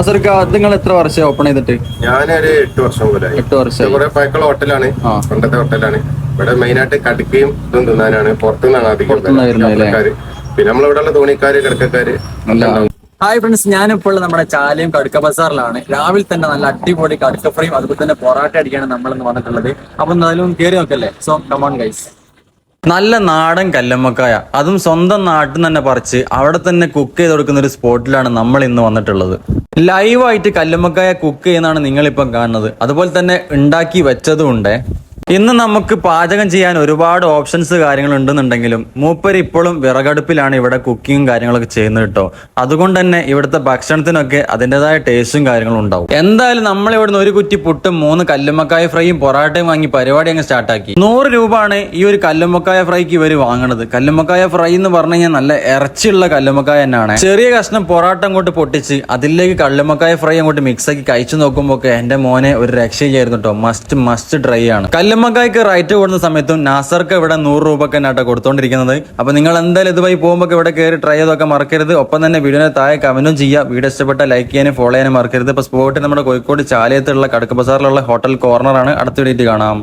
അസർക്ക നിങ്ങൾ എത്ര വർഷം ഓപ്പൺ ചെയ്തിട്ട്? ഞാനൊരു എട്ട് വർഷം പോലെ എട്ട് വർഷം. കുറെ പഴക്കമുള്ള ഹോട്ടലാണ്. പണ്ടത്തെ ഹോട്ടലാണ്. ഇവിടെ മെയിൻ ആയിട്ട് കടുക്കയും ഇതും തിന്നാനാണ്. പുറത്തുനിന്നാണ് അധികം. പിന്നെ നമ്മളിവിടെ ഉള്ള തോണിക്കാര് കിടക്കക്കാര്. ഹായ് ഫ്രണ്ട്സ് ഞാനിപ്പോൾ നമ്മുടെ ചാലയും കടുക്ക ബസാറിലാണ്. രാവിലെ തന്നെ നല്ല അടിപൊളി കടുക്ക ഫ്രൈയും അതുപോലെ തന്നെ പൊറാട്ട അടിക്കാണ് നമ്മളിന്ന് വന്നിട്ടുള്ളത്. അപ്പൊ എന്തായാലും കയറി നോക്കല്ലേ? സോ കമോൺ ഗൈസ് നല്ല നാടൻ കല്ലമ്മക്കായ. അതും സ്വന്തം നാട്ടിൽ നിന്ന് തന്നെ പറിച്ച് അവിടെ തന്നെ കുക്ക് ചെയ്ത് കൊടുക്കുന്ന ഒരു സ്പോട്ടിലാണ് നമ്മൾ ഇന്ന് വന്നിട്ടുള്ളത്. ലൈവായിട്ട് കല്ലുമ്മക്കായ കുക്ക് ചെയ്യുന്നതാണ് നിങ്ങളിപ്പം കാണുന്നത്. അതുപോലെ തന്നെ ഉണ്ടാക്കി വെച്ചതും ഇന്ന് നമുക്ക് പാചകം ചെയ്യാൻ ഒരുപാട് ഓപ്ഷൻസ് കാര്യങ്ങൾ ഉണ്ടെന്നുണ്ടെങ്കിലും മൂപ്പര് ഇപ്പോഴും വിറകടുപ്പിലാണ് ഇവിടെ കുക്കിങ്ങും കാര്യങ്ങളൊക്കെ ചെയ്യുന്നത് കേട്ടോ. അതുകൊണ്ട് തന്നെ ഇവിടുത്തെ ഭക്ഷണത്തിനൊക്കെ അതിന്റെതായ ടേസ്റ്റും കാര്യങ്ങളും ഉണ്ടാവും. എന്തായാലും നമ്മൾ ഇവിടുന്ന് ഒരു കുറ്റി പുട്ടും മൂന്ന് കല്ലുമക്കായ ഫ്രൈയും പൊറാട്ടയും വാങ്ങി പരിപാടി അങ്ങ് സ്റ്റാർട്ടാക്കി നൂറ് രൂപയാണ് ഈ ഒരു കല്ലുമക്കായ ഫ്രൈക്ക് ഇവർ വാങ്ങണത്. കല്ലുമക്കായ ഫ്രൈ എന്ന് പറഞ്ഞു നല്ല ഇറച്ചിയുള്ള കല്ലുമക്കായ തന്നെയാണ്. ചെറിയ കഷ്ണം പൊറാട്ട അങ്ങോട്ട് പൊട്ടിച്ച് അതിലേക്ക് കല്ലുമക്കായ ഫ്രൈ അങ്ങോട്ട് മിക്സ് ആക്കി കഴിച്ചു നോക്കുമ്പോൾ എന്റെ മോനെ ഒരു രക്ഷയായിരുന്നു കേട്ടോ. മസ്റ്റ് മസ്റ്റ് ട്രൈ ആണ്. കല്ലുമ്മക്കായ്ക്ക് റൈറ്റ് കൊടുക്കുന്ന സമയത്തും നാസർക്ക് ഇവിടെ നൂറ് രൂപക്ക് തന്നെ കേട്ടോ കൊടുത്തോണ്ടിരിക്കുന്നത്. അപ്പൊ നിങ്ങൾ എന്തായാലും ഇതുമായി പോകുമ്പോൾ ഇവിടെ കയറി ട്രൈ ചെയ്തൊക്കെ മറക്കരുത്. ഒപ്പം തന്നെ വീഡിയോനെ താഴെ കമന്റും ചെയ്യുക വീഡിയോ ഇഷ്ടപ്പെട്ട ലൈക്ക് ചെയ്യാനും ഫോളോ ചെയ്യാനും മറക്കരുത്. ഇപ്പൊ സ്പോട്ട് നമ്മുടെ കോഴിക്കോട് ചാലയത്തുള്ള കടക്ക് ബസാറിലുള്ള ഹോട്ടൽ കോർണറാണ് അടുത്ത വീഡിയോ കാണാം.